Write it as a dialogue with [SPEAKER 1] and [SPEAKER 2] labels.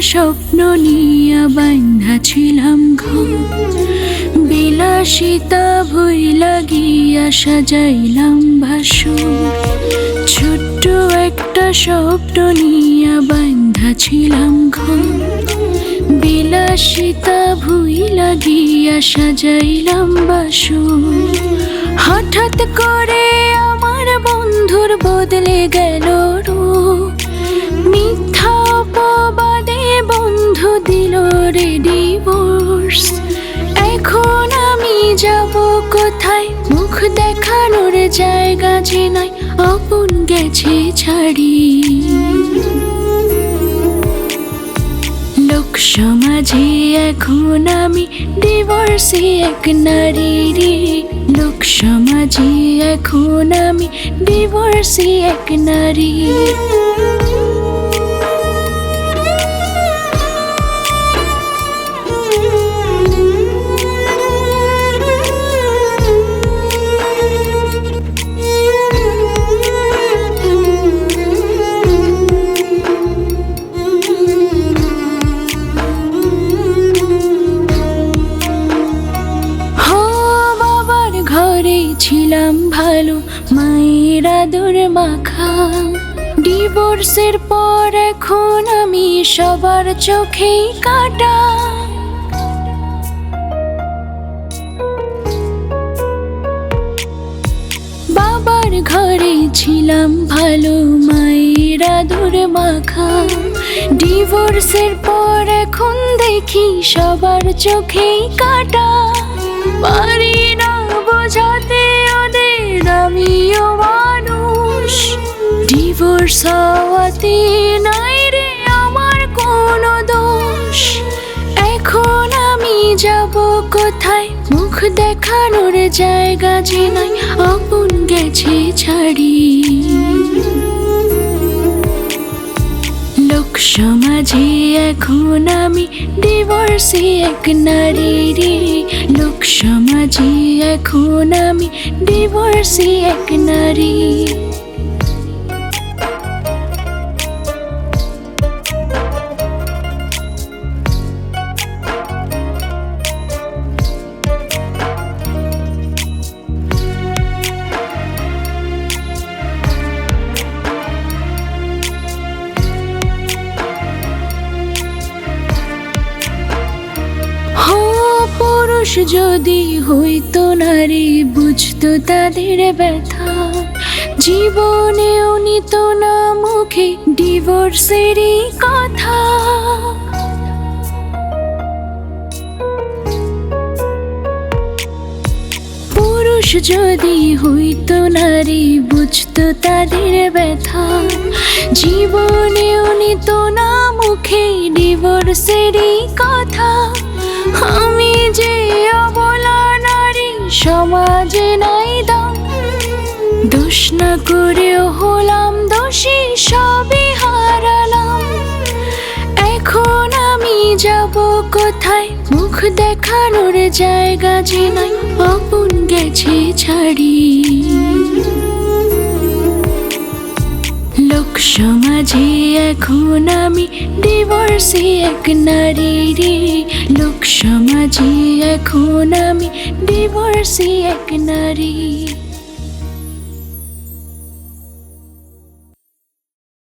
[SPEAKER 1] স্বপ্ন নিয়ে বান্ধা ছিলাম ঘর বিলাসিতা ভুই লাগিয়া সাজাইলাম ভাসুর। ছোট্ট একটা স্বপ্ন নিয়ে বান্ধা ছিলাম ঘর বিলাসিতা ভুই লাগিয়া সাজাইলাম বাসুর হঠাৎ করে আমার দেখানোর জায়গা যে নাই, আপন গেছে ছাড়ি। লোক সমাজে এখন আমি ডিভোর্সি এক নারী লোক সমাজে এখন আমি ডিভোর্সি এক নারী। ছিলাম ভালো মায়ের আদর মাখা। ডিভোর্সের পর এখন আমি সবার চোখেই কাটা। বাবার ঘরে ছিলাম ভালো মায়ের আদর মাখা। ডিভোর্সের পর এখন দেখি সবার চোখেই কাটা। বোঝাতে আমিও মানুষ। ডিভোর্স হওয়াতে নাই রে আমার কোনো দোষ। এখন আমি যাব কোথায়? মুখ দেখানোর জায়গা যে নাই, আপন গেছে ছাড়ি। লোক সমাজে এখন আমি ডিভোর্সি এক নারী রে সমাজে এখন আমি ডিভোর্সি এক নারী। পুরুষ যদি হইতো নারী, বুঝতো তাদের ব্যথা। জীবনেও নিত না মুখে ডিভোর্সেরই কথা। পুরুষ যদি হইতো নারী, বুঝতো তাদের ব্যথা। জীবনেও নিত না মুখে ডিভোর্সেরই কথা। না করেও হলাম দোষী, সবই হারালাম। এখন আমি যাব কোথায়? মুখ দেখানোর জায়গা যে নাই, আপন গেছে ছাড়ি। লোক সমাজে এখন আমি ডিভোর্সি এক নারী রে। লোক সমাজে এখন আমি ডিভোর্সি এক নারী।